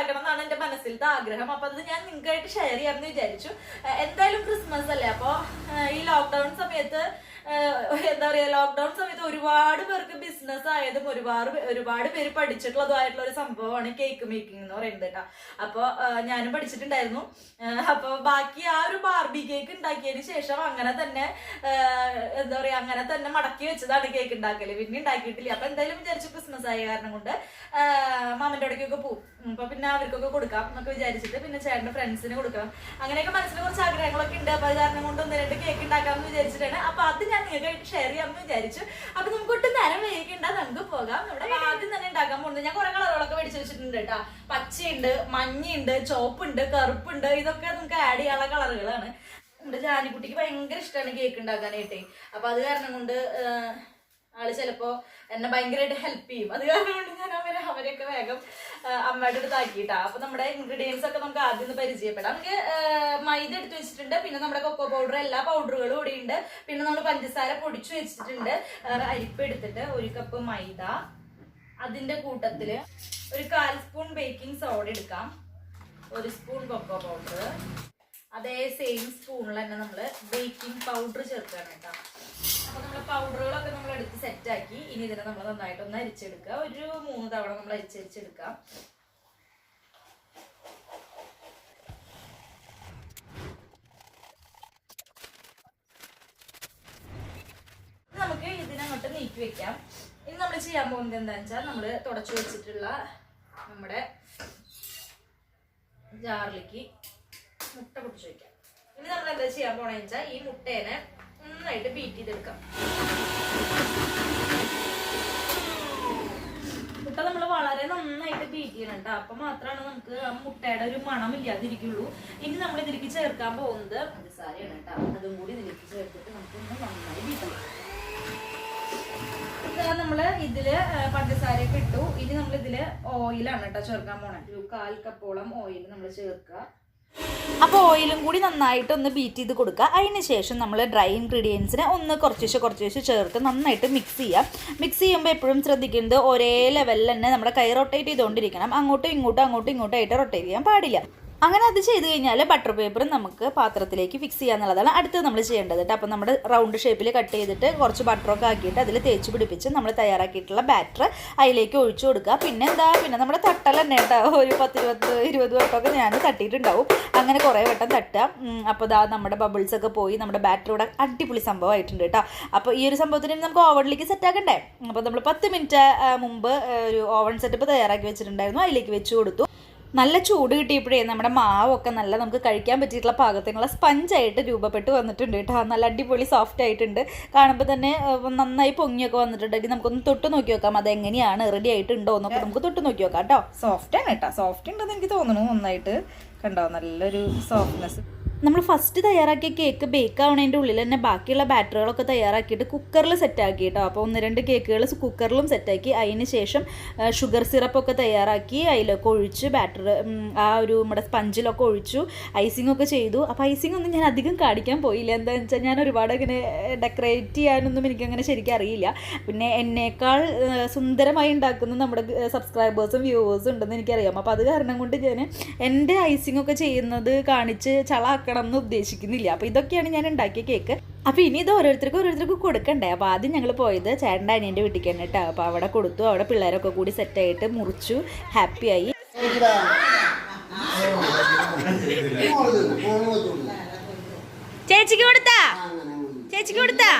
ഉണ്ടാക്കണം എന്നാണ് എന്റെ മനസ്സിലത്തെ ആഗ്രഹം. അപ്പൊ അത് ഞാൻ നിങ്ങൾക്കായിട്ട് ഷെയർ ചെയ്യാമെന്ന് വിചാരിച്ചു. എന്തായാലും ക്രിസ്മസ് അല്ലേ? അപ്പൊ ഈ ലോക്ക്ഡൌൺ സമയത്ത് എന്താ പറയാ ലോക്ക്ഡൌൺ സമയത്ത് ഒരുപാട് പേർക്ക് ബിസിനസ് ആയതും ഒരുപാട് ഒരുപാട് പേര് പഠിച്ചിട്ടുള്ളതുമായിട്ടുള്ള ഒരു സംഭവമാണ് കേക്ക് മേക്കിംഗ് എന്ന് പറയുന്നത് കേട്ടോ. അപ്പൊ ഞാനും പഠിച്ചിട്ടുണ്ടായിരുന്നു. അപ്പോൾ അപ്പൊ ബാക്കി ആ ഒരു ബാർബി കേക്ക് ഉണ്ടാക്കിയതിന് ശേഷം അങ്ങനെ തന്നെ എന്താ പറയാ അങ്ങനെ തന്നെ മടക്കി വെച്ചതാണ് കേക്ക് ഉണ്ടാക്കൽ. പിന്നെ ഉണ്ടാക്കിയിട്ടില്ല. അപ്പൊ എന്തായാലും വിചാരിച്ചു ക്രിസ്മസ് ആയ കാരണം കൊണ്ട് മാമന്റെ അവിടേക്കൊക്കെ പോകും അപ്പൊ പിന്നെ അവർക്കൊക്കെ കൊടുക്കാം എന്നൊക്കെ വിചാരിച്ചിട്ട് പിന്നെ ചേട്ടന്റെ ഫ്രണ്ട്സിന് കൊടുക്കാം അങ്ങനെയൊക്കെ മനസ്സിൽ കുറച്ച് ആഗ്രഹങ്ങളൊക്കെ ഉണ്ട്. അപ്പൊ അത് കാരണം കൊണ്ട് ഒന്ന് രണ്ട് കേക്ക് ഉണ്ടാക്കാമെന്ന് വിചാരിച്ചിട്ടാണ്. അപ്പൊ അത് ഞാൻ നിങ്ങൾക്ക് ഷെയർ ചെയ്യാമെന്ന് വിചാരിച്ചു. അപ്പൊ നമുക്ക് ഒട്ടും നേരം വേഗിക്കണ്ട നമുക്ക് പോകാം. നമ്മുടെ ആദ്യം തന്നെ ഉണ്ടാക്കാൻ പോകുന്നത് ഞാൻ കുറെ കളറുകളൊക്കെ മേടിച്ച് വെച്ചിട്ടുണ്ട് കേട്ടോ. പച്ചയുണ്ട് മഞ്ഞയുണ്ട് ചോപ്പുണ്ട് കറുപ്പുണ്ട്. ഇതൊക്കെ നമുക്ക് ആഡ് ചെയ്യാനുള്ള കളറുകളാണ്. നമ്മുടെ ജാനിക്കുട്ടിക്ക് ഭയങ്കര ഇഷ്ടമാണ് കേക്ക് ഉണ്ടാക്കാനായിട്ടേ. അപ്പൊ അത് കാരണം കൊണ്ട് ആൾ ചിലപ്പോ എന്നെ ഭയങ്കരമായിട്ട് ഹെൽപ്പ് ചെയ്യും. അത് കാരണം കൊണ്ട് ഞാൻ അവരെ അവരെയൊക്കെ വേഗം അമ്മയുടെ അടുത്ത് ആക്കിയിട്ടാ. അപ്പൊ നമ്മുടെ ഇൻഗ്രീഡിയൻസ് ഒക്കെ നമുക്ക് ആദ്യം ഒന്ന് പരിചയപ്പെടാം. നമുക്ക് മൈദ എടുത്തു വെച്ചിട്ടുണ്ട്. പിന്നെ നമ്മുടെ കൊക്കോ പൗഡർ എല്ലാ പൗഡറുകളും ഇവിടെ ഉണ്ട്. പിന്നെ നമ്മൾ പഞ്ചസാര പൊടിച്ചു വെച്ചിട്ടുണ്ട്. അരിപ്പ് എടുത്തിട്ട് ഒരു കപ്പ് മൈദ. അതിന്റെ കൂട്ടത്തിൽ ഒരു കാൽ സ്പൂൺ ബേക്കിംഗ് സോഡ എടുക്കാം. ഒരു സ്പൂൺ കൊക്കോ പൗഡർ അതേ സെയിം സ്പൂണിൽ തന്നെ നമ്മൾ ബേക്കിംഗ് പൗഡർ ചേർക്കണം കേട്ടോ. അപ്പൊ നമ്മൾ പൗഡറുകളൊക്കെ നമ്മൾ എടുത്ത് സെറ്റ് ആക്കി. ഇനി ഇതിനെ നമ്മൾ നന്നായിട്ട് ഒന്ന് അരിച്ചെടുക്കുക. ഒരു മൂന്ന് തവണ നമ്മൾ അരിച്ചരിച്ചെടുക്കാം നമുക്ക് ഇതിനങ്ങോട്ട് നീക്കി വെക്കാം. ഇനി നമ്മൾ ചെയ്യാൻ പോകുന്നത് എന്താണെന്ന് വെച്ചാൽ നമ്മൾ തുടച്ചു വെച്ചിട്ടുള്ള നമ്മുടെ ജാറിലേക്ക് മുട്ട പൊട്ടിച്ച് വെക്കാം. ഇനി നമ്മൾ എന്താ ചെയ്യാൻ പോണെന്ന് വെച്ചാൽ ഈ മുട്ടേനെ നന്നായിട്ട് ബീറ്റ് ചെയ്തെടുക്കാം. മുട്ട നമ്മൾ വളരെ നന്നായിട്ട് ബീറ്റ് ചെയ്യണം കേട്ടോ അപ്പൊ മാത്രമാണ് നമുക്ക് ആ മുട്ടയുടെ ഒരു മണം ഇല്ലാതിരിക്കുള്ളൂ ഇനി നമ്മൾ ഇതിലേക്ക് ചേർക്കാൻ പോകുന്നത് പഞ്ചസാരയാണ് കേട്ടോ അതും കൂടി ഇതിലേക്ക് ചേർത്തിട്ട് നമുക്ക് നന്നായി ബീറ്റ് ചെയ്യാം. നമ്മൾ ഇതിൽ പഞ്ചസാരയൊക്കെ ഇട്ടു. ഇനി നമ്മൾ ഇതിൽ ഓയിലാണ് കേട്ടോ ചേർക്കാൻ പോണേ. ഒരു കാൽ കപ്പോളം ഓയിൽ നമ്മൾ ചേർക്കുക. അപ്പോൾ ഓയിലും കൂടി നന്നായിട്ട് ഒന്ന് ബീറ്റ് ചെയ്ത് കൊടുക്കുക. അതിന് ശേഷം നമ്മൾ ഡ്രൈ ഇൻഗ്രീഡിയൻസിനെ ഒന്ന് കുറച്ച് കുറച്ച് കുറച്ച് ചേർത്ത് നന്നായിട്ട് മിക്സ് ചെയ്യാം. മിക്സ് ചെയ്യുമ്പോൾ എപ്പോഴും ശ്രദ്ധിക്കേണ്ടത് ഒരേ ലെവലിൽ തന്നെ നമ്മുടെ കൈ റൊട്ടേറ്റ് ചെയ്തുകൊണ്ടിരിക്കണം അങ്ങോട്ടും ഇങ്ങോട്ടും അങ്ങോട്ടും ഇങ്ങോട്ടും ആയിട്ട് റൊട്ടേറ്റ് ചെയ്യാൻ പാടില്ല. അങ്ങനെ അത് ചെയ്ത് കഴിഞ്ഞാൽ ബട്ടർ പേപ്പർ നമുക്ക് പാത്രത്തിലേക്ക് ഫിക്സ് ചെയ്യുക എന്നുള്ളതാണ് അടുത്തത് നമ്മൾ ചെയ്യേണ്ടത് കേട്ടോ. അപ്പോൾ നമ്മുടെ റൗണ്ട് ഷേപ്പിൽ കട്ട് ചെയ്തിട്ട് കുറച്ച് ബട്ടറൊക്കെ ആക്കിയിട്ട് അതിൽ തേച്ച് പിടിപ്പിച്ച് നമ്മൾ തയ്യാറാക്കിയിട്ടുള്ള ബാറ്റർ അതിലേക്ക് ഒഴിച്ചു കൊടുക്കുക. പിന്നെ എന്താ? പിന്നെ നമ്മുടെ തട്ടൽ തന്നെ കേട്ടോ. ഒരു പത്ത് ഇരുപത് ഇരുപത് വട്ടമൊക്കെ ഞാൻ തട്ടിയിട്ടുണ്ടാവും. അങ്ങനെ കുറേ വട്ടം തട്ടുക. അപ്പോൾ ഇതാ നമ്മുടെ ബബിൾസ് ഒക്കെ പോയി നമ്മുടെ ബാറ്ററി ഇവിടെ അടിപൊളി സംഭവമായിട്ടുണ്ട് കേട്ടോ. അപ്പോൾ ഈ ഒരു സംഭവത്തിന് നമുക്ക് ഓവനിലേക്ക് സെറ്റാക്കണ്ടേ അപ്പോൾ നമ്മൾ പത്ത് മിനിറ്റ് മുമ്പ് ഒരു ഓവൺ സെറ്റപ്പ് തയ്യാറാക്കി വെച്ചിട്ടുണ്ടായിരുന്നു. അതിലേക്ക് വെച്ച് കൊടുത്തു. നല്ല ചൂട് കിട്ടിയപ്പോഴേ നമ്മുടെ മാവൊക്കെ നല്ല നമുക്ക് കഴിക്കാൻ പറ്റിയിട്ടുള്ള പാകത്തിനുള്ള സ്പഞ്ചായിട്ട് രൂപപ്പെട്ട് വന്നിട്ടുണ്ട് കേട്ടോ. നല്ല അടിപൊളി സോഫ്റ്റ് ആയിട്ടുണ്ട്. കാണുമ്പോൾ തന്നെ നന്നായി പൊങ്ങിയൊക്കെ വന്നിട്ടുണ്ട് ഇനി നമുക്കൊന്ന് തൊട്ട് നോക്കി നോക്കാം അത് എങ്ങനെയാണ് റെഡി ആയിട്ടുണ്ടോ എന്നൊക്കെ നമുക്ക് തൊട്ട് നോക്കി നോക്കാം കേട്ടോ. സോഫ്റ്റ് ആണ് കേട്ടോ. സോഫ്റ്റ് ഉണ്ടെന്ന് എനിക്ക് തോന്നുന്നു നന്നായിട്ട്. കണ്ടോ? നല്ലൊരു സോഫ്റ്റ്നെസ് നമ്മൾ ഫസ്റ്റ് തയ്യാറാക്കിയ കേക്ക് ബേക്ക് ആവണതിന്റെ ഉള്ളിൽ തന്നെ ബാക്കിയുള്ള ബാറ്ററുകളൊക്കെ തയ്യാറാക്കിയിട്ട് കുക്കറിൽ സെറ്റാക്കി കേട്ടോ അപ്പോൾ ഒന്ന് രണ്ട് കേക്കുകൾ കുക്കറിലും സെറ്റാക്കി അതിന് ശേഷം ഷുഗർ സിറപ്പൊക്കെ തയ്യാറാക്കി അതിലൊക്കെ ഒഴിച്ച് ബാറ്റർ ആ ഒരു നമ്മുടെ സ്പഞ്ചിലൊക്കെ ഒഴിച്ചു ഐസിംഗ് ഒക്കെ ചെയ്തു. അപ്പോൾ ഐസിംഗ് ഒന്നും ഞാൻ അധികം കാണിക്കാൻ പോയില്ല. എന്താണെന്ന് വെച്ചാൽ ഞാൻ ഒരുപാട് അങ്ങനെ ഡെക്കറേറ്റ് ചെയ്യാനൊന്നും എനിക്കങ്ങനെ ശരിക്കും അറിയില്ല. പിന്നെ എന്നേക്കാൾ സുന്ദരമായി ഉണ്ടാക്കുന്ന നമ്മുടെ സബ്സ്ക്രൈബേഴ്സും വ്യൂവേഴ്സും ഉണ്ടെന്ന് എനിക്കറിയാം. അപ്പോൾ അത് കാരണം കൊണ്ട് ഞാൻ എന്റെ ഐസിംഗ് ഒക്കെ ചെയ്യുന്നത് കാണിച്ച് ചളാക്കണം എന്ന് ഉദ്ദേശിക്കുന്നില്ല. അപ്പോൾ ഇതൊക്കെയാണ് ഞാൻ ഉണ്ടാക്കിയ കേക്ക് അപ്പോൾ ഇനി ഇത് ഓരോരുത്തർക്കും ഓരോരുത്തർക്കും കൊടുക്കണ്ടേ? അപ്പോൾ ആദ്യം ഞങ്ങൾ പോയത് ചേട്ടന്റെ അനിയന്റെ വീട്ടിൽ തന്നെ കേട്ടോ അപ്പോൾ അവിടെ കൊടുത്തു. അവിടെ പിള്ളേരൊക്കെ കൂടി സെറ്റ് ആയിട്ട് മുറിച്ചു. ഹാപ്പിയായി ചേച്ചിക്ക് കൊടുത്താ? ചേച്ചിക്ക് കൊടുത്താ?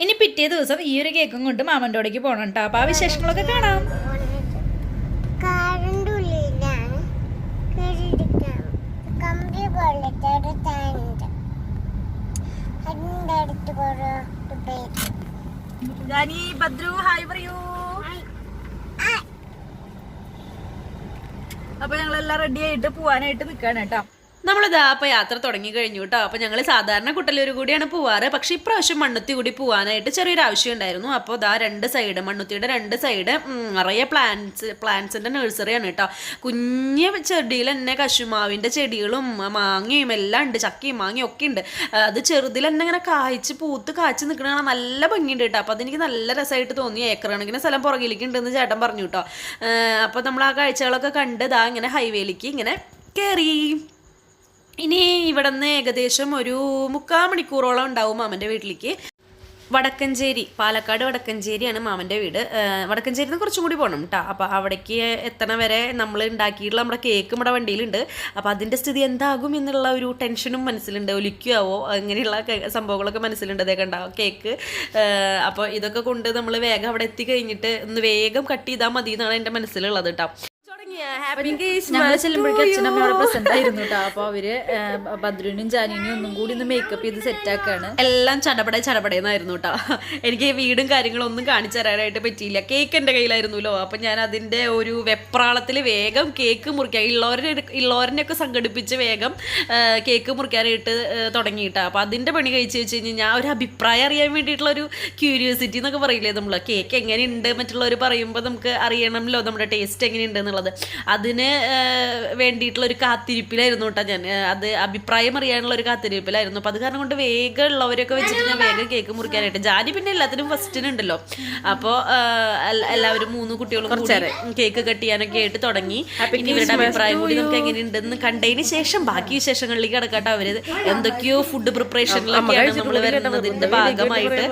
ഇനി പിറ്റേ ദിവസം ഈ ഒരു കേക്കും കൊണ്ട് മാമന്റെ പോകണം കേട്ടോ അപ്പോൾ ആ വിശേഷങ്ങളൊക്കെ കാണാം. അതിന്റെ ബദ്രു ഹായ് പറയൂ. അപ്പൊ ഞങ്ങളെല്ലാം റെഡി ആയിട്ട് പോവാനായിട്ട് നിക്കാണ് കേട്ടോ. നമ്മളിതാ അപ്പോൾ യാത്ര തുടങ്ങി കഴിഞ്ഞു കേട്ടോ. അപ്പോൾ ഞങ്ങൾ സാധാരണ കുട്ടലൂർ കൂടിയാണ് പോവാറ്. പക്ഷേ ഇപ്രാവശ്യം മണ്ണുത്തി കൂടി പോകാനായിട്ട് ചെറിയൊരു ആവശ്യം ഉണ്ടായിരുന്നു. അപ്പോൾ ഇതാ രണ്ട് സൈഡ് മണ്ണുത്തിയുടെ രണ്ട് സൈഡ് നിറയെ പ്ലാന്റ്സ് പ്ലാന്റ്സിന്റെ നഴ്സറിയാണ് കേട്ടോ. കുഞ്ഞ് ചെടിയിൽ തന്നെ കശുമാവിന്റെ ചെടികളും മാങ്ങയും എല്ലാം ഉണ്ട്. ചക്കയും മാങ്ങയും ഒക്കെ ഉണ്ട്. അത് ചെറുതിൽ തന്നെ ഇങ്ങനെ കായ്ച്ച് പൂത്ത് കായ്ച്ച് നിൽക്കണ നല്ല ഭംഗിയുണ്ട് കേട്ടോ. അപ്പോൾ അതെനിക്ക് നല്ല രസമായിട്ട് തോന്നി. ഏക്കർ കണക്കിന് സ്ഥലം പുറകിലേക്ക് ഉണ്ടെന്ന് ചേട്ടൻ പറഞ്ഞു കേട്ടോ. അപ്പോൾ നമ്മൾ ആ കാഴ്ചകളൊക്കെ കണ്ട് ഇതാ ഇങ്ങനെ ഹൈവേയിലേക്ക് ഇങ്ങനെ കയറി ഇനി ഇവിടെ നിന്ന് ഏകദേശം ഒരു മുക്കാൽ മണിക്കൂറോളം ഉണ്ടാവും മാമന്റെ വീട്ടിലേക്ക്. വടക്കഞ്ചേരി പാലക്കാട് വടക്കഞ്ചേരിയാണ് മാമന്റെ വീട്. വടക്കഞ്ചേരി നിന്ന് കുറച്ചും കൂടി പോകണം കേട്ടോ അപ്പോൾ അവിടേക്ക് എത്തണ വരെ നമ്മൾ ഉണ്ടാക്കിയിട്ടുള്ള നമ്മുടെ കേക്ക് നമ്മുടെ വണ്ടിയിലുണ്ട്. അപ്പോൾ അതിന്റെ സ്ഥിതി എന്താകും എന്നുള്ള ഒരു ടെൻഷനും മനസ്സിലുണ്ട്. ഒലിക്കുവോ? അങ്ങനെയുള്ള സംഭവങ്ങളൊക്കെ മനസ്സിലുണ്ട് അതേ കണ്ടോ? കേക്ക്. അപ്പോൾ ഇതൊക്കെ കൊണ്ട് നമ്മൾ വേഗം അവിടെ എത്തി കഴിഞ്ഞിട്ട് ഒന്ന് വേഗം കട്ട് ചെയ്താൽ മതി എന്നാണ് എന്റെ മനസ്സിലുള്ളത് കേട്ടോ ഞങ്ങൾ ചെല്ലുമ്പോഴേക്കും പ്രസന്റ് ആയിരുന്നു കേട്ടോ അപ്പോൾ അവർ ഏഹ്, ഭദ്രുവിനും ജാനുവിനും ഒന്നും കൂടി ഒന്ന് മേക്കപ്പ് ചെയ്ത് സെറ്റ് ആക്കാണ്. എല്ലാം ചടപടെ ചടപടയെന്നായിരുന്നു കേട്ടോ എനിക്ക് വീടും കാര്യങ്ങളും ഒന്നും കാണിച്ചു തരാനായിട്ട് പറ്റിയില്ല. കേക്ക് എന്റെ കയ്യിലായിരുന്നല്ലോ. അപ്പം ഞാൻ അതിന്റെ ഒരു വെപ്രാളത്തിൽ വേഗം കേക്ക് മുറിക്കാൻ ഉള്ളവരെ ഉള്ളവരനെയൊക്കെ സംഘടിപ്പിച്ച് വേഗം കേക്ക് മുറിക്കാനായിട്ട് തുടങ്ങി കേട്ടോ അപ്പോൾ അതിന്റെ പണി കഴിച്ച് വെച്ച് കഴിഞ്ഞാൽ ഞാൻ ഒരു അഭിപ്രായം അറിയാൻ വേണ്ടിയിട്ടുള്ള ഒരു ക്യൂരിയോസിറ്റി എന്നൊക്കെ പറയില്ലേ നമ്മൾ കേക്ക് എങ്ങനെയുണ്ട് മറ്റുള്ളവർ പറയുമ്പോൾ നമുക്ക് അറിയണമല്ലോ നമ്മുടെ ടേസ്റ്റ് എങ്ങനെയുണ്ട് എന്നുള്ളത്. അതിന് വേണ്ടിയിട്ടുള്ള ഒരു കാത്തിരിപ്പിലായിരുന്നു കേട്ടോ ഞാൻ. അത് അഭിപ്രായം അറിയാനുള്ള ഒരു കാത്തിരിപ്പിലായിരുന്നു. അപ്പോൾ അത് കാരണം കൊണ്ട് വേഗം ഉള്ളവരൊക്കെ വെച്ചിട്ട് ഞാൻ വേഗം കേക്ക് മുറിക്കാനായിട്ട്. ജാനി പിന്നെ എല്ലാത്തിനും ഫസ്റ്റിനുണ്ടല്ലോ അപ്പോൾ എല്ലാവരും മൂന്ന് കുട്ടികളും കൂടി കേക്ക് കട്ട് ചെയ്യാനൊക്കെ ആയിട്ട് തുടങ്ങി. ഇനി ഇവരുടെ അഭിപ്രായം കൂടി നമുക്ക് എങ്ങനെയുണ്ടെന്ന് കണ്ടതിന് ശേഷം ബാക്കി വിശേഷങ്ങളിലേക്ക് കിടക്കട്ടെ അവർ. എന്തൊക്കെയോ ഫുഡ് പ്രിപ്പറേഷനിലൊക്കെയാണ് നമ്മൾ വരുന്നതിന്റെ ഭാഗമായിട്ട്.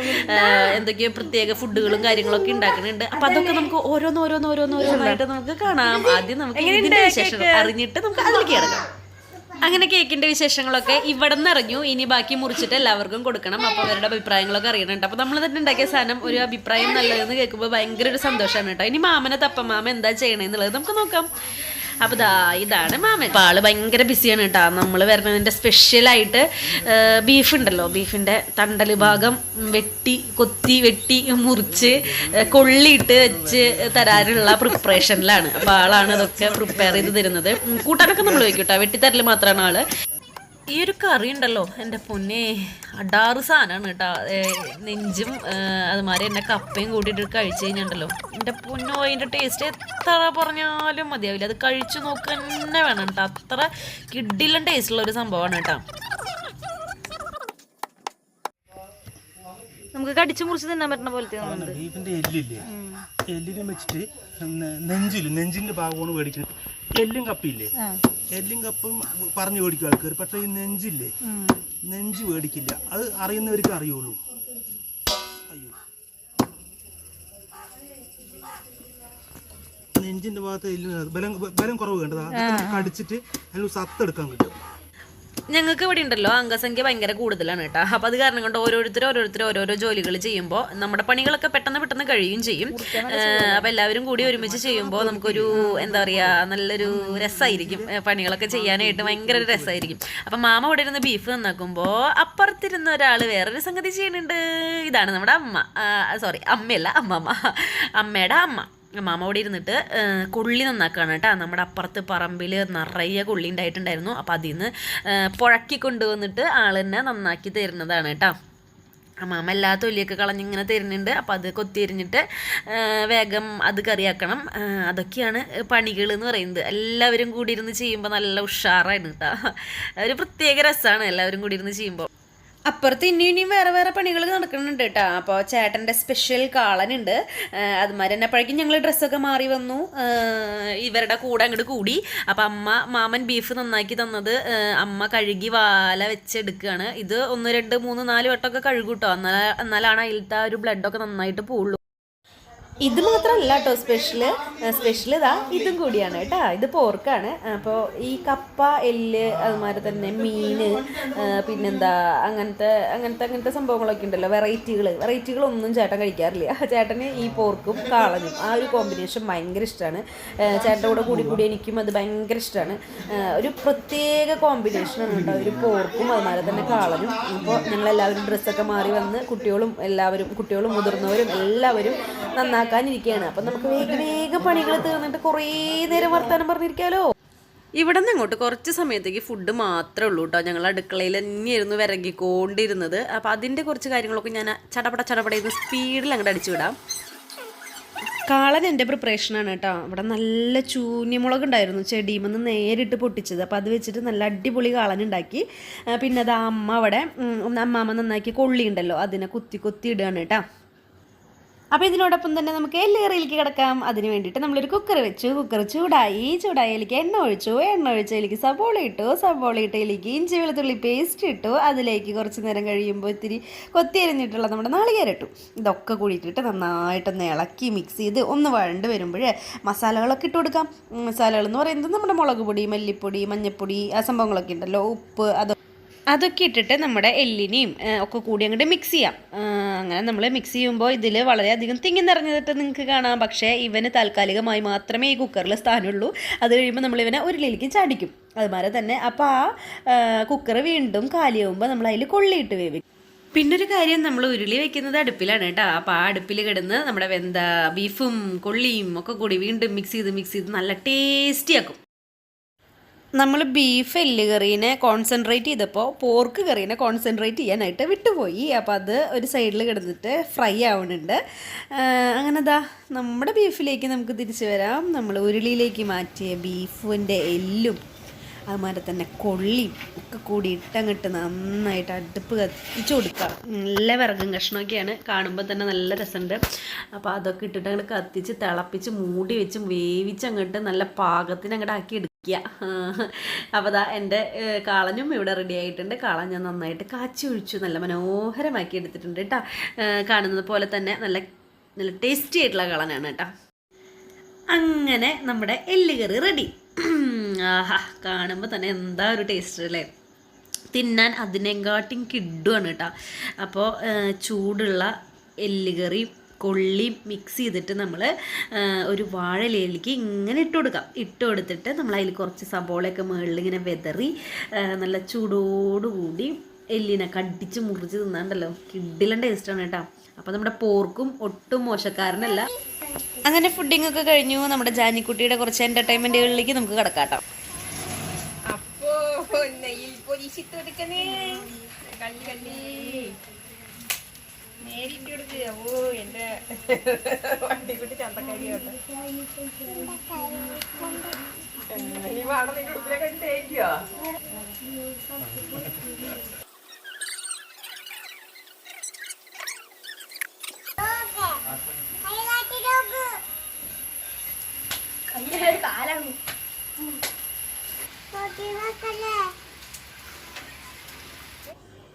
എന്തൊക്കെയോ പ്രത്യേക ഫുഡുകളും കാര്യങ്ങളൊക്കെ ഉണ്ടാക്കുന്നുണ്ട്. അപ്പൊ അതൊക്കെ നമുക്ക് ഓരോന്ന് ഓരോന്ന് ഓരോന്ന് ഓരോന്നായിട്ട് നമുക്ക് കാണാം. ആദ്യം നമുക്ക് ഇതിന്റെ വിശേഷങ്ങൾ അറിഞ്ഞിട്ട് നമുക്ക് അതിലേക്ക് ഇറങ്ങാം. അങ്ങനെ കേക്കിന്റെ വിശേഷങ്ങളൊക്കെ ഇവിടെ നിന്ന് ഇറങ്ങു. ഇനി ബാക്കി മുറിച്ചിട്ട് എല്ലാവർക്കും കൊടുക്കണം. അപ്പോൾ അവരുടെ അഭിപ്രായങ്ങളൊക്കെ അറിയണുണ്ട്. അപ്പോൾ നമ്മൾ തന്നെ ഉണ്ടാക്കിയ സാധനം ഒരു അഭിപ്രായം നല്ലതെന്ന് കേൾക്കുമ്പോൾ ഭയങ്കര ഒരു സന്തോഷമാണ് കേട്ടോ. ഇനി മാമനെ തപ്പമാമ എന്താ ചെയ്യണേന്നുള്ളത് നമുക്ക് നോക്കാം. അപ്പോൾ ദാ ഇതാണ് മാമൻ. ആൾ ഭയങ്കര ബിസിയാണ് കേട്ടോ. നമ്മൾ വരുന്നതിന്റെ സ്പെഷ്യലായിട്ട് ബീഫ് ഉണ്ടല്ലോ. ബീഫിന്റെ തണ്ടൽ ഭാഗം വെട്ടി കൊത്തി വെട്ടി മുറിച്ച് കൊള്ളിയിട്ട് വെച്ച് തരാനുള്ള പ്രിപ്പറേഷനിലാണ് അപ്പോൾ ആളാണ് ഇതൊക്കെ പ്രിപ്പയർ ചെയ്ത് തരുന്നത്. കൂട്ടാനൊക്കെ നമ്മൾ വയ്ക്കും കേട്ടോ. വെട്ടിത്തരൽ മാത്രമാണ് ആൾ. ഈ ഒരു കറി ഉണ്ടല്ലോ എന്റെ പൊന്നെ. അടാറ് സാധനമാണ് കേട്ടോ. നെഞ്ചും അതുമാതിരി എന്നെ കപ്പയും കൂട്ടിയിട്ട് കഴിച്ചു കഴിഞ്ഞിട്ടുണ്ടല്ലോ. എന്റെ പൊന്നോ അതിന്റെ ടേസ്റ്റ് എത്ര പറഞ്ഞാലും മതിയാവില്ല. അത് കഴിച്ചു നോക്കുക തന്നെ വേണം കേട്ടോ. അത്ര കിഡിലും ടേസ്റ്റുള്ള ഒരു സംഭവമാണ് കേട്ടോ. നമുക്ക് കടിച്ചു മുറിച്ച് തിന്നാൻ പറ്റുന്ന പോലത്തെ തോന്നുന്നുണ്ട്. ബീഫിന്റെ എല്ലില്ലേ? എല്ലിനെ വെച്ചിട്ട് നെഞ്ചിൽ നെഞ്ചിന്റെ ഭാഗമാണ് മേടിക്കുന്നത് എല്ലും കപ്പില്ലേ? എല്ലും കപ്പും പറഞ്ഞു മേടിക്കും ആൾക്കാർ പക്ഷെ ഈ നെഞ്ചില്ലേ? നെഞ്ച് മേടിക്കില്ല. അത് അറിയുന്നവർക്ക് അറിയുള്ളൂ. അയ്യോ. നെഞ്ചിന്റെ ഭാഗത്ത് എല്ലിന് ബലം ബലം കുറവ് വേണ്ടതാ. കടിച്ചിട്ട് അതിന് സത്തെടുക്കാൻ കിട്ടും. ഞങ്ങൾക്ക് ഇവിടെ ഉണ്ടല്ലോ അംഗസംഖ്യ ഭയങ്കര കൂടുതലാണ് കേട്ടോ. അപ്പം അത് കാരണം കൊണ്ട് ഓരോരുത്തർ ഓരോരുത്തർ ഓരോരോ ജോലികൾ ചെയ്യുമ്പോൾ നമ്മുടെ പണികളൊക്കെ പെട്ടെന്ന് പെട്ടെന്ന് കഴിയുകയും ചെയ്യും. അപ്പം എല്ലാവരും കൂടി ഒരുമിച്ച് ചെയ്യുമ്പോൾ നമുക്കൊരു എന്താ പറയുക നല്ലൊരു രസമായിരിക്കും പണികളൊക്കെ ചെയ്യാനായിട്ട് ഭയങ്കര ഒരു രസമായിരിക്കും അപ്പം മാമ ഇവിടെ ഇരുന്ന് ബീഫ് നന്നാക്കുമ്പോൾ അപ്പുറത്തിരുന്ന ഒരാൾ വേറൊരു സംഗതി ചെയ്യുന്നുണ്ട്. ഇതാണ് നമ്മുടെ അമ്മ. സോറി അമ്മയല്ല അമ്മമ്മ. അമ്മയുടെ അമ്മ. മാമ അവിടെ ഇരുന്നിട്ട് കുള്ളി നന്നാക്കുകയാണ് കേട്ടോ. നമ്മുടെ അപ്പുറത്ത് പറമ്പിൽ നിറയെ കൊള്ളി ഉണ്ടായിട്ടുണ്ടായിരുന്നു. അപ്പോൾ അതിൽ നിന്ന് പുഴക്കി കൊണ്ടുവന്നിട്ട് ആൾ തന്നെ നന്നാക്കി തരുന്നതാണ് കേട്ടോ. മാമ എല്ലാ തൊലിയൊക്കെ കളഞ്ഞിങ്ങനെ തരുന്നുണ്ട്. അപ്പോൾ അത് കൊത്തിയെരിഞ്ഞിട്ട് വേഗം അത് കറിയാക്കണം. അതൊക്കെയാണ് പണികൾ എന്ന് പറയുന്നത്. എല്ലാവരും കൂടി ഇരുന്ന് ചെയ്യുമ്പോൾ നല്ല ഉഷാറായിരുന്നു കേട്ടോ. ഒരു പ്രത്യേക രസമാണ് എല്ലാവരും കൂടി ഇരുന്ന് ചെയ്യുമ്പോൾ അപ്പുറത്ത് ഇനി ഇനിയും വേറെ വേറെ പണികൾ നടക്കുന്നുണ്ട് കേട്ടോ. അപ്പോൾ ചേട്ടന്റെ സ്പെഷ്യൽ കാളനുണ്ട്. അതുമാതിരി തന്നെ അപ്പോഴേക്കും ഞങ്ങൾ ഡ്രസ്സൊക്കെ മാറി വന്നു. ഇവരുടെ കൂടെ അങ്ങോട്ട് കൂടി. അപ്പം അമ്മ മാമൻ ബീഫ് നന്നാക്കി തന്നത് അമ്മ കഴുകി വാല വെച്ചെടുക്കുകയാണ് ഇത് ഒന്ന് രണ്ട് മൂന്ന് നാല് വട്ടമൊക്കെ കഴുകൂട്ടോ. കേട്ടോ എന്നാൽ എന്നാലാണ് അതിലത്തെ ഒരു ബ്ലഡൊക്കെ നന്നായിട്ട് പോവുള്ളൂ. ഇത് മാത്രമല്ല കേട്ടോ സ്പെഷ്യൽ സ്പെഷ്യൽ ഇതാ ഇതും കൂടിയാണ് കേട്ടോ ഇത് പോർക്കാണ് അപ്പോൾ ഈ കപ്പ എല്ല് അതുമാതിരി തന്നെ മീൻ പിന്നെന്താ അങ്ങനത്തെ അങ്ങനത്തെ അങ്ങനത്തെ സംഭവങ്ങളൊക്കെ ഉണ്ടല്ലോ. വെറൈറ്റികൾ വെറൈറ്റികളൊന്നും ചേട്ടൻ കഴിക്കാറില്ല. ചേട്ടന് ഈ പോർക്കും കാളനും ആ ഒരു കോമ്പിനേഷൻ ഭയങ്കര ഇഷ്ടമാണ് ചേട്ടന്റെ കൂടെ കൂടി കൂടി എനിക്കും അത് ഭയങ്കര ഇഷ്ടമാണ് ഒരു പ്രത്യേക കോമ്പിനേഷനാണ് കേട്ടോ ഒരു പോർക്കും അതുമാതിരി തന്നെ കാളനും. അപ്പോൾ ഞങ്ങളെല്ലാവരും ഡ്രസ്സൊക്കെ മാറി വന്ന് കുട്ടികളും എല്ലാവരും കുട്ടികളും മുതിർന്നവരും എല്ലാവരും നന്നാക്കാനിരിക്കുകയാണ് അപ്പം നമുക്ക് വേഗം വേഗം പണികൾ തീർന്നിട്ട് കുറേ നേരം വർത്താനം പറഞ്ഞിരിക്കാലോ. ഇവിടെ നിന്ന് ഇങ്ങോട്ട് കുറച്ച് സമയത്തേക്ക് ഫുഡ് മാത്രമേ ഉള്ളൂ കേട്ടോ ഞങ്ങൾ അടുക്കളയിൽ തന്നെയായിരുന്നു വിറകിക്കൊണ്ടിരുന്നത് അപ്പോൾ അതിന്റെ കുറച്ച് കാര്യങ്ങളൊക്കെ ഞാൻ ചടപട ചടപട ചെയ്ത് സ്പീഡിൽ അങ്ങോട്ട് അടിച്ചു വിടാം. കാളൻ എന്റെ പ്രിപ്പറേഷനാണ് കേട്ടോ ഇവിടെ നല്ല ചൂന്യമുളക് ഉണ്ടായിരുന്നു. ചെടിയുമെന്ന് നേരിട്ട് പൊട്ടിച്ചത്. അപ്പോൾ അത് വെച്ചിട്ട് നല്ല അടിപൊളി കാളൻ ഉണ്ടാക്കി. പിന്നെ അത് അമ്മ അവിടെ അമ്മാമ്മ നന്നാക്കി കൊള്ളി ഉണ്ടല്ലോ അതിനെ കുത്തി കുത്തി ഇടുകയാണ് കേട്ടോ അപ്പോൾ ഇതിനോടൊപ്പം തന്നെ നമുക്ക് എല്ലേറിയിലേക്ക് കിടക്കാം. അതിന് വേണ്ടിയിട്ട് നമ്മളൊരു കുക്കർ വെച്ചു. കുക്കർ ചൂടായി ചൂടായതിലേക്ക് എണ്ണ ഒഴിച്ചു. എണ്ണ ഒഴിച്ചതിലേക്ക് സബോള ഇട്ടു. സബോള ഇട്ടതിലേക്ക് ഇഞ്ചി വെളുത്തുള്ളി പേസ്റ്റ് ഇട്ടു. അതിലേക്ക് കുറച്ച് നേരം കഴിയുമ്പോൾ ഇത്തിരി കൊത്തി എരിഞ്ഞിട്ടുള്ള നമ്മുടെ നാളികേരം ഇട്ടു. ഇതൊക്കെ കൂടിയിട്ടിട്ട് നന്നായിട്ടൊന്ന് ഇളക്കി മിക്സ് ചെയ്ത് ഒന്ന് വഴണ്ട് വരുമ്പോഴേ മസാലകളൊക്കെ ഇട്ട് കൊടുക്കാം. മസാലകൾ എന്ന് പറയുന്നത് നമ്മുടെ മുളക് പൊടി മല്ലിപ്പൊടി മഞ്ഞൾപ്പൊടി ആ സംഭവങ്ങളൊക്കെ ഉണ്ടല്ലോ. ഉപ്പ് അത് അതൊക്കെ ഇട്ടിട്ട് നമ്മുടെ എല്ലിനെയും ഒക്കെ കൂടി അങ്ങോട്ട് മിക്സ് ചെയ്യാം. അങ്ങനെ നമ്മൾ മിക്സ് ചെയ്യുമ്പോൾ ഇതിൽ വളരെയധികം തിങ്ങി നിറഞ്ഞിട്ട് നിങ്ങൾക്ക് കാണാം. പക്ഷേ ഇവന് താൽക്കാലികമായി മാത്രമേ ഈ കുക്കറിൽ സ്ഥാനമുള്ളൂ അത് കഴിയുമ്പോൾ നമ്മൾ ഇവനെ ഉരുളിയിലേക്ക് ചാടിക്കും. അതുമാതിരി തന്നെ അപ്പോൾ ആ കുക്കർ വീണ്ടും കാലിയാവുമ്പോൾ നമ്മൾ അതിൽ കൊള്ളിയിട്ട് വേവിക്കും. പിന്നൊരു കാര്യം നമ്മൾ ഉരുളി വെക്കുന്നത് അടുപ്പിലാണ് കേട്ടോ. അപ്പോൾ ആ അടുപ്പിൽ കിടന്ന് നമ്മുടെ വെന്ത ബീഫും കൊള്ളിയും ഒക്കെ കൂടി വീണ്ടും മിക്സ് ചെയ്ത് മിക്സ് ചെയ്ത് നല്ല ടേസ്റ്റി ആക്കും. നമ്മൾ ബീഫ് എല്ല് കറീനെ കോൺസെൻട്രേറ്റ് ചെയ്തപ്പോൾ പോർക്ക് കറീനെ കോൺസെൻട്രേറ്റ് ചെയ്യാനായിട്ട് വിട്ടുപോയി. അപ്പോൾ അത് ഒരു സൈഡിൽ കിടന്നിട്ട് ഫ്രൈ ആവുന്നുണ്ട് അങ്ങനെ ദാ നമ്മുടെ ബീഫിലേക്ക് നമുക്ക് തിരിച്ചു വരാം. നമ്മൾ ഉരുളിയിലേക്ക് മാറ്റിയ ബീഫിന്റെ എല്ലും അതുമാതിരി തന്നെ കൊള്ളിയും ഒക്കെ കൂടി ഇട്ടങ്ങോട്ട് നന്നായിട്ട് അടുപ്പ് കത്തിച്ചു കൊടുക്കുക നല്ല വിറകും കഷ്ണമൊക്കെയാണ്. കാണുമ്പോൾ തന്നെ നല്ല രസമുണ്ട്. അപ്പോൾ അതൊക്കെ ഇട്ടിട്ട് അങ്ങോട്ട് കത്തിച്ച് തിളപ്പിച്ച് മൂടി വെച്ച് വേവിച്ച് അങ്ങോട്ട് നല്ല പാകത്തിന് അങ്ങോട്ട് ആക്കി എടുക്കുക അപ്പോൾ ദാ എന്റെ കാളനും ഇവിടെ റെഡി ആയിട്ടുണ്ട്. കാളൻ ഞാൻ നന്നായിട്ട് കാച്ചി ഒഴിച്ചു നല്ല മനോഹരമാക്കി എടുത്തിട്ടുണ്ട് കേട്ടോ. കാണുന്നത് പോലെ തന്നെ നല്ല നല്ല ടേസ്റ്റി ആയിട്ടുള്ള കളനാണ് കേട്ടോ. അങ്ങനെ നമ്മുടെ എല്ലുകറി റെഡി ആഹാ കാണുമ്പോൾ തന്നെ എന്താ ഒരു ടേസ്റ്റ് അല്ലേ തിന്നാൻ അതിനെങ്കാട്ടും കിഡുവാണ് കേട്ടോ. അപ്പോൾ ചൂടുള്ള എല്ലുകറി കൊള്ളി മിക്സ് ചെയ്തിട്ട് നമ്മൾ ഒരു വാഴയിലേക്ക് ഇങ്ങനെ ഇട്ട് കൊടുക്കാം. ഇട്ട് കൊടുത്തിട്ട് നമ്മൾ അതിൽ കുറച്ച് സബോളയൊക്കെ മുകളിൽ ഇങ്ങനെ വെതറി നല്ല ചൂടോടുകൂടി എല്ലിനെ കടിച്ച് മുറിച്ച് തിന്നാണ്ടല്ലോ. കിഡിലും ടേസ്റ്റാണ് കേട്ടോ. അപ്പോൾ നമ്മുടെ പോർക്കും ഒട്ടും മോശക്കാരനല്ല. അങ്ങനെ ഫുഡിംഗ് ഒക്കെ കഴിഞ്ഞു. നമ്മുടെ ജാനിക്കുട്ടിയുടെ കുറച്ച് എന്റർടൈൻമെന്റുകളിലേക്ക് നമുക്ക് കിടക്കാട്ടോ അപ്പോ നെയ്യിൽ പൊരിച്ചിട്ട് എടുക്കണേ കള്ളി കള്ളി. നേരിട്ട് കൊടുക്കുക ഓ എന്റെ വണ്ടിക്കുട്ടി ചന്തക്കാരിയോട്ടെ ഈ വാടക കൊടുത്തിനെ കണ്ടേക്കോ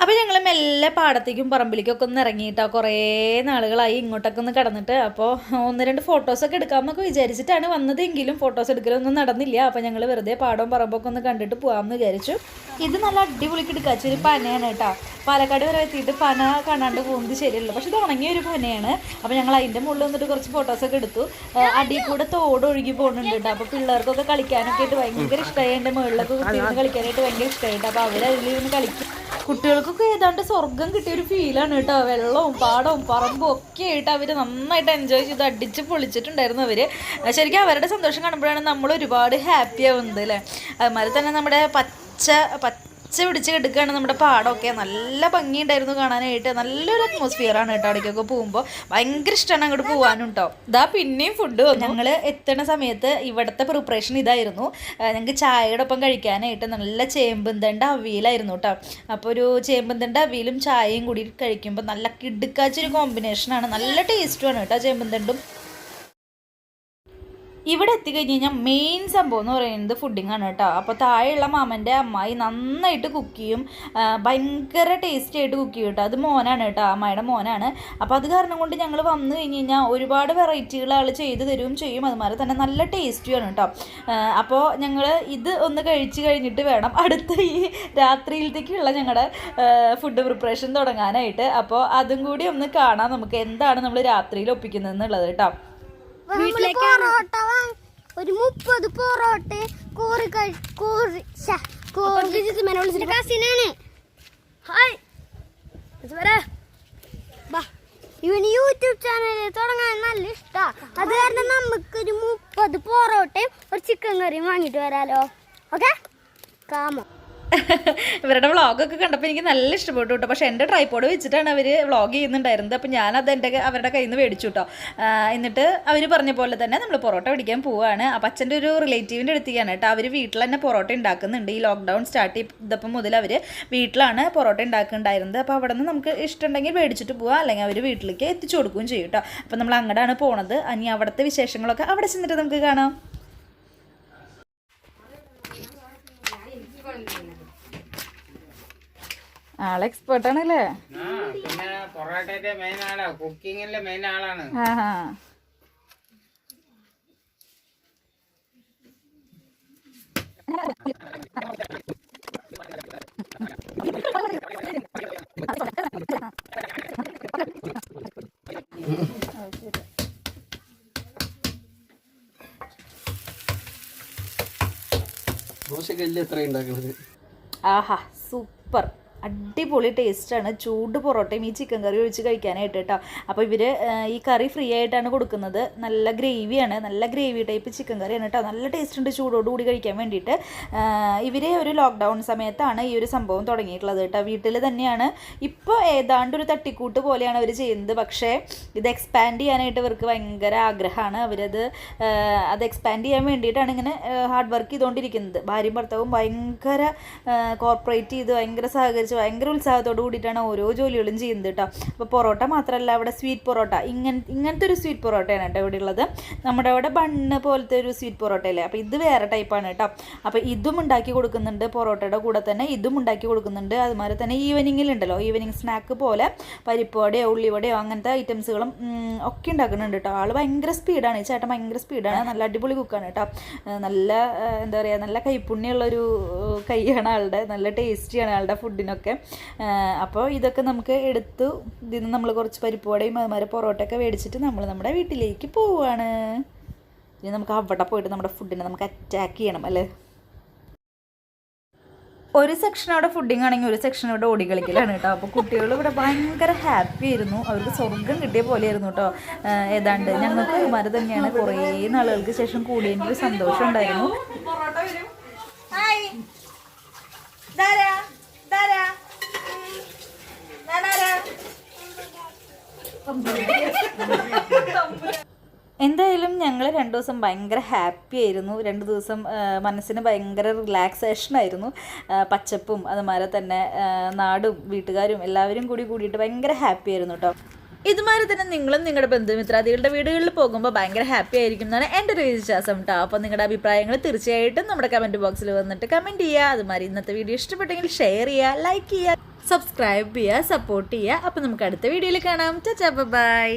അപ്പോൾ ഞങ്ങൾ മെല്ലെ പാടത്തേക്കും പറമ്പിലേക്കൊക്കെ ഒന്ന് ഇറങ്ങിയിട്ടാണ് കുറേ നാളുകളായി ഇങ്ങോട്ടൊക്കെ ഒന്ന് കടന്നിട്ട്. അപ്പോൾ ഒന്ന് രണ്ട് ഫോട്ടോസൊക്കെ എടുക്കാമെന്നൊക്കെ വിചാരിച്ചിട്ടാണ് വന്നതെങ്കിലും ഫോട്ടോസ് എടുക്കലൊന്നും നടന്നില്ല. അപ്പോൾ ഞങ്ങൾ വെറുതെ പാടവും പറമ്പൊക്കെ ഒന്ന് കണ്ടിട്ട് പോകാമെന്ന് വിചാരിച്ചു. ഇത് നല്ല അടിപൊളിക്ക് എടുക്കാച്ച ഒരു പനയാണ് കേട്ടോ. പാലക്കാട് വരെ എത്തിയിട്ട് പന കാണാണ്ട് പോകുന്നത് ശരിയല്ല. പക്ഷെ ഇത് ഉണങ്ങിയ ഒരു പനയാണ്. അപ്പോൾ ഞങ്ങൾ അതിന്റെ മുകളിൽ വന്നിട്ട് കുറച്ച് ഫോട്ടോസൊക്കെ എടുത്തു. അടിയിൽ കൂടെ തോട് ഒഴുകി പോകുന്നുണ്ട് കേട്ടോ. അപ്പോൾ പിള്ളേർക്കൊക്കെ കളിക്കാനൊക്കെ ആയിട്ട് ഭയങ്കര ഇഷ്ടമായി എന്റെ മുകളിലൊക്കെ കുട്ടികൾ കളിക്കാനായിട്ട് ഭയങ്കര ഇഷ്ടമായിട്ട് അപ്പോൾ അവർ അതിൽ ഇരുന്ന് കളിക്കും. കുട്ടികൾക്കൊക്കെ ഏതാണ്ട് സ്വർഗം കിട്ടിയ ഒരു ഫീലാണ് കേട്ടോ. വെള്ളവും പാടവും പറമ്പും ഒക്കെ ആയിട്ട് അവർ നന്നായിട്ട് എൻജോയ് ചെയ്ത് അടിച്ച് പൊളിച്ചിട്ടുണ്ടായിരുന്നു അവർ ശരിക്കും അവരുടെ സന്തോഷം കാണുമ്പോഴാണ് നമ്മൾ ഒരുപാട് ഹാപ്പി ആവുന്നത് അല്ലേ? അതുമാതിരി തന്നെ നമ്മുടെ പച്ച പച്ച പിടിച്ച് കിടക്കുകയാണ് നമ്മുടെ പാടമൊക്കെ. നല്ല ഭംഗിയുണ്ടായിരുന്നു കാണാനായിട്ട്. നല്ലൊരു അറ്റ്മോസ്ഫിയർ ആണ് കേട്ടോ അവിടേക്കൊക്കെ പോകുമ്പോൾ ഭയങ്കര ഇഷ്ടമാണ് അങ്ങോട്ട് പോകാനും കേട്ടോ ഇതാ പിന്നെയും ഫുഡ് ഞങ്ങൾ എത്തണ സമയത്ത് ഇവിടുത്തെ പ്രിപ്പറേഷൻ ഇതായിരുന്നു. ഞങ്ങൾക്ക് ചായയുടെ ഒപ്പം കഴിക്കാനായിട്ട് നല്ല ചേമ്പന്തണ്ട അവിയലായിരുന്നു കേട്ടോ അപ്പോൾ ഒരു ചേമ്പന്തണ്ട അവിയലും ചായയും കൂടി കഴിക്കുമ്പോൾ നല്ല കിടുക്കാച്ചൊരു കോമ്പിനേഷനാണ് നല്ല ടേസ്റ്റുമാണ് കേട്ടോ ചേമ്പന്തണ്ടും ഇവിടെ എത്തിക്കഴിഞ്ഞ് കഴിഞ്ഞാൽ മെയിൻ സംഭവം എന്ന് പറയുന്നത് ഫുഡിംഗ് ആണ് കേട്ടോ. അപ്പോൾ താഴെയുള്ള മാമന്റെ അമ്മായി നന്നായിട്ട് കുക്ക് ചെയ്യും. ഭയങ്കര ടേസ്റ്റി ആയിട്ട് കുക്ക് ചെയ്യും കേട്ടോ. അത് മോനാണ് കേട്ടോ അമ്മായിയുടെ മോനാണ്. അപ്പോൾ അത് കാരണം കൊണ്ട് ഞങ്ങൾ വന്നു കഴിഞ്ഞ് കഴിഞ്ഞാൽ ഒരുപാട് വെറൈറ്റികൾ ആൾ ചെയ്ത് തരുകയും ചെയ്യും. അതുമാതിരി തന്നെ നല്ല ടേസ്റ്റിയാണ് കേട്ടോ. അപ്പോൾ ഞങ്ങൾ ഇത് ഒന്ന് കഴിച്ച് കഴിഞ്ഞിട്ട് വേണം അടുത്ത ഈ രാത്രിയിലത്തേക്കുള്ള ഞങ്ങളുടെ ഫുഡ് പ്രിപ്പറേഷൻ തുടങ്ങാനായിട്ട്. അപ്പോൾ അതും കൂടി ഒന്ന് കാണാം നമുക്ക് എന്താണ് നമ്മൾ രാത്രിയിൽ ഒപ്പിക്കുന്നത് എന്നുള്ളത് കേട്ടോ. പൊറോട്ട വാങ്ങി. ഒരു മുപ്പത് പൊറോട്ട കോറി കോറി കോറി കസിനാണ്. ഹായ്. ഇത് ബാ. ഇവന് യൂട്യൂബ് ചാനൽ തുടങ്ങാൻ നല്ല ഇഷ്ടാ. അത് കാരണം നമുക്കൊരു മുപ്പത് പൊറോട്ടയും ഒരു ചിക്കൻ കറിയും വാങ്ങിട്ട് വരാലോ. ഓക്കെ? കാമോ? ഇവരുടെ വ്ളോഗൊക്കെ കണ്ടപ്പോൾ എനിക്ക് നല്ല ഇഷ്ടപ്പെട്ടു കേട്ടോ. പക്ഷേ എന്റെ ട്രൈപ്പോഡ് വെച്ചിട്ടാണ് അവർ വ്ളോഗ് ചെയ്യുന്നുണ്ടായിരുന്നത്. അപ്പോൾ ഞാനത് എന്റെ അവരുടെ കയ്യിൽ നിന്ന് മേടിച്ചു കേട്ടോ. എന്നിട്ട് അവർ പറഞ്ഞ പോലെ തന്നെ നമ്മൾ പൊറോട്ട പിടിക്കാൻ പോവുകയാണ് അപ്പം അച്ഛന്റെ ഒരു റിലേറ്റീവിന്റെ അടുത്തേക്കാണ് കേട്ടോ. അവർ വീട്ടിൽ തന്നെ പൊറോട്ട ഉണ്ടാക്കുന്നുണ്ട്. ഈ ലോക്ക്ഡൗൺ സ്റ്റാർട്ട് ചെയ്തപ്പം മുതൽ അവർ വീട്ടിലാണ് പൊറോട്ട ഉണ്ടാക്കുന്നുണ്ടായിരുന്നത്. അപ്പോൾ അവിടെ നിന്ന് നമുക്ക് ഇഷ്ടമുണ്ടെങ്കിൽ മേടിച്ചിട്ട് പോവാം. അല്ലെങ്കിൽ അവർ വീട്ടിലേക്ക് എത്തിച്ചു കൊടുക്കുകയും ചെയ്യും കേട്ടോ. അപ്പോൾ നമ്മൾ അങ്ങോട്ടാണ് പോണത്. ഇനി അവിടുത്തെ വിശേഷങ്ങളൊക്കെ അവിടെ ചെന്നിട്ട് നമുക്ക് കാണാം. ആൾ എക്സ്പേർട്ട് ആണല്ലേ? ആ പിന്നെ പൊറോട്ടയുടെ മെയിൻ ആളാ. കുക്കിങ്ങിലെ മെയിൻ ആളാണ്. ദോശക്കല്ല് എത്ര ഉണ്ടാക്കുന്നത് ആഹാ സൂപ്പർ. അടിപൊളി ടേസ്റ്റാണ്. ചൂട് പൊറോട്ടയും ഈ ചിക്കൻ കറി ഒഴിച്ച് കഴിക്കാനായിട്ട് കേട്ടോ അപ്പോൾ ഇവർ ഈ കറി ഫ്രീ ആയിട്ടാണ് കൊടുക്കുന്നത്. നല്ല ഗ്രേവിയാണ് നല്ല ഗ്രേവി ടൈപ്പ് ചിക്കൻ കറിയാണ് കേട്ടോ നല്ല ടേസ്റ്റ് ഉണ്ട് ചൂടോടുകൂടി കഴിക്കാൻ വേണ്ടിയിട്ട്. ഇവർ ഒരു ലോക്ക്ഡൗൺ സമയത്താണ് ഈ ഒരു സംഭവം തുടങ്ങിയിട്ടുള്ളത് കേട്ടോ വീട്ടിൽ തന്നെയാണ്. ഇപ്പോൾ ഏതാണ്ട് ഒരു തട്ടിക്കൂട്ട് പോലെയാണ് അവർ ചെയ്യുന്നത്. പക്ഷേ ഇത് എക്സ്പാൻഡ് ചെയ്യാനായിട്ട് ഇവർക്ക് ഭയങ്കര ആഗ്രഹമാണ്. അവരത് അത് എക്സ്പാൻഡ് ചെയ്യാൻ വേണ്ടിയിട്ടാണ് ഇങ്ങനെ ഹാർഡ് വർക്ക് ചെയ്തുകൊണ്ടിരിക്കുന്നത് ഭാര്യയും ഭർത്താവും ഭയങ്കര കോർപ്പറേറ്റ് ചെയ്ത് ഭയങ്കര സഹകരിച്ച് ഭയങ്കര ഉത്സാഹത്തോട് കൂടിയിട്ടാണ് ഓരോ ജോലികളും ചെയ്യുന്നത് കേട്ടോ അപ്പോൾ പൊറോട്ട മാത്രമല്ല അവിടെ സ്വീറ്റ് പൊറോട്ട. ഇങ്ങനെ ഇങ്ങനത്തെ ഒരു സ്വീറ്റ് പൊറോട്ടയാണ് കേട്ടോ ഇവിടെ ഉള്ളത്. നമ്മുടെ അവിടെ ബണ്ണ് പോലത്തെ ഒരു സ്വീറ്റ് പൊറോട്ടയല്ലേ? അപ്പോൾ ഇത് വേറെ ടൈപ്പാണ് കേട്ടോ അപ്പോൾ ഇതും ഉണ്ടാക്കി കൊടുക്കുന്നുണ്ട് പൊറോട്ടയുടെ കൂടെ തന്നെ. ഇതും ഉണ്ടാക്കി കൊടുക്കുന്നുണ്ട്. അതുമാതിരി തന്നെ ഈവനിങ്ങിലുണ്ടല്ലോ ഈവനിങ് സ്നാക്ക് പോലെ പരിപ്പുവടയോ ഉള്ളിവടയോ അങ്ങനത്തെ ഐറ്റംസുകളും ഒക്കെ ഉണ്ടാക്കുന്നുണ്ട് കേട്ടോ ആൾ ഭയങ്കര സ്പീഡാണ് ചേട്ടൻ ഭയങ്കര സ്പീഡാണ് നല്ല അടിപൊളി കുക്കാണ് കേട്ടോ നല്ല എന്താ പറയുക നല്ല കൈപ്പുണ്യമുള്ളൊരു കൈയാണ് ആളുടെ. നല്ല ടേസ്റ്റിയാണ് ആളുടെ ഫുഡിനൊക്കെ അപ്പോൾ ഇതൊക്കെ നമുക്ക് എടുത്തു ഇതിൽ നമ്മൾ കുറച്ച് പരിപ്പുവടയും അതുമാതിരി പൊറോട്ടയൊക്കെ മേടിച്ചിട്ട് നമ്മൾ നമ്മുടെ വീട്ടിലേക്ക് പോവുകയാണ് ഇനി നമുക്ക് അവിടെ പോയിട്ട് നമ്മുടെ ഫുഡിനെ നമുക്ക് അറ്റാക്ക് ചെയ്യണം അല്ലേ? ഒരു സെക്ഷൻ അവിടെ ഫുഡിങ് ആണെങ്കിൽ ഒരു സെക്ഷൻ ഇവിടെ ഓടി കളിക്കലാണ് കേട്ടോ. അപ്പോൾ കുട്ടികൾ ഇവിടെ ഭയങ്കര ഹാപ്പി ആയിരുന്നു. അവർക്ക് സ്വർഗം കിട്ടിയ പോലെയായിരുന്നു കേട്ടോ. ആഹ് ഏതാണ്ട് ഞങ്ങൾക്ക് ഇമാര് തന്നെയാണ് കുറേ നാളുകൾക്ക് ശേഷം കൂടിയതിന്റെ ഒരു സന്തോഷം ഉണ്ടായിരുന്നു. എന്തായാലും ഞങ്ങൾ രണ്ട് ദിവസം ഭയങ്കര ഹാപ്പി ആയിരുന്നു. രണ്ട് ദിവസം മനസ്സിന് ഭയങ്കര റിലാക്സേഷൻ ആയിരുന്നു. പച്ചപ്പും അതുമാതിരി തന്നെ നാടും വീട്ടുകാരും എല്ലാവരും കൂടി കൂടിയിട്ട് ഭയങ്കര ഹാപ്പി ആയിരുന്നു കേട്ടോ ഇതുമാതിരി തന്നെ നിങ്ങളും നിങ്ങളുടെ ബന്ധുമിത്രാദികളുടെ വീടുകളിൽ പോകുമ്പോൾ ഭയങ്കര ഹാപ്പി ആയിരിക്കും എന്നാണ് എന്റെ ഒരു വിശ്വാസം കേട്ടോ അപ്പോൾ നിങ്ങളുടെ അഭിപ്രായങ്ങൾ തീർച്ചയായിട്ടും നമ്മുടെ കമന്റ് ബോക്സിൽ വന്നിട്ട് കമന്റ് ചെയ്യുക. അതുമാതിരി ഇന്നത്തെ വീഡിയോ ഇഷ്ടപ്പെട്ടെങ്കിൽ ഷെയർ ചെയ്യുക ലൈക്ക് ചെയ്യുക സബ്സ്ക്രൈബ് ചെയ്യുക സപ്പോർട്ട് ചെയ്യുക. അപ്പോൾ നമുക്ക് അടുത്ത വീഡിയോയിൽ കാണാം. ചാ ബൈ